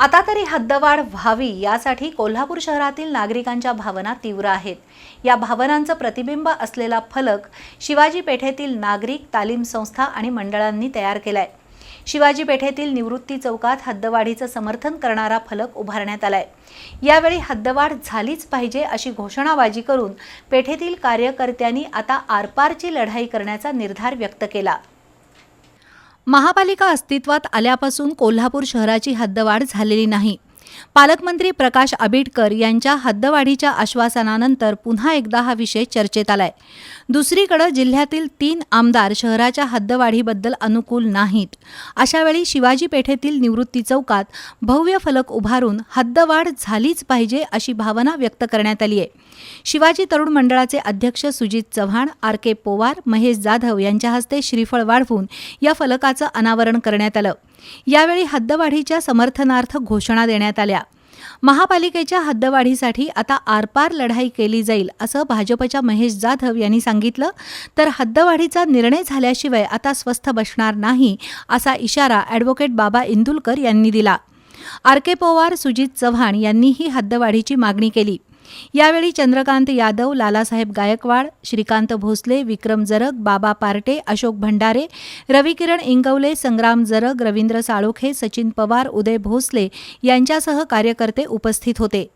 आता तरी हद्दवाढ व्हावी यासाठी कोल्हापूर शहरातील नागरिकांच्या भावना तीव्र आहेत. या भावनांचं प्रतिबिंब असलेला फलक शिवाजी पेठेतील नागरिक तालीम संस्था आणि मंडळांनी तयार केलाय. शिवाजी पेठेतील निवृत्ती चौकात हद्दवाढीचं समर्थन करणारा फलक उभारण्यात आलाय. यावेळी हद्दवाढ झालीच पाहिजे अशी घोषणाबाजी करून पेठेतील कार्यकर्त्यांनी आता आरपारची लढाई करण्याचा निर्धार व्यक्त केला. महापालिका अस्तित्वात आल्यापासून कोल्हापूर शहराची हद्दवाढ झालेली नाही. पालकमंत्री प्रकाश आबिटकर यांच्या हद्दवाढीच्या आश्वासनानंतर पुन्हा एकदा हा विषय चर्चेत आलाय. दुसरीकडे जिल्ह्यातील तीन आमदार शहराच्या हद्दवाढीबद्दल अनुकूल नाहीत. अशावेळी शिवाजी पेठेतील निवृत्ती चौकात भव्य फलक उभारून हद्दवाढ झालीच पाहिजे अशी भावना व्यक्त करण्यात आली आहे शिवाजी तरुण मंडळाचे अध्यक्ष सुजित चव्हाण आर के पोवार महेश जाधव यांच्या हस्ते श्रीफळ वाढवून या फलकाचं अनावरण करण्यात आलं. यावेळी हद्दवाढीच्या समर्थनार्थ घोषणा देण्यात आल्या. महापालिकेच्या हद्दवाढीसाठी आता आरपार लढाई केली जाईल असं भाजपच्या महेश जाधव यांनी सांगितलं. तर हद्दवाढीचा निर्णय झाल्याशिवाय आता स्वस्थ बसणार नाही असा इशारा ॲडव्होकेट बाबा इंदुलकर यांनी दिला. आर के पवार सुजित चव्हाण यांनीही हद्दवाढीची मागणी केली. यावेळी चंद्रकांत यादव लालासाहेब गायकवाड श्रीकांत भोसले विक्रम जरग बाबा पार्टे अशोक भंडारे रविकिरण इंगवले संग्राम जरग रवींद्र साळोखे सचिन पवार उदय भोसले यांच्यासह कार्यकर्ते उपस्थित होते.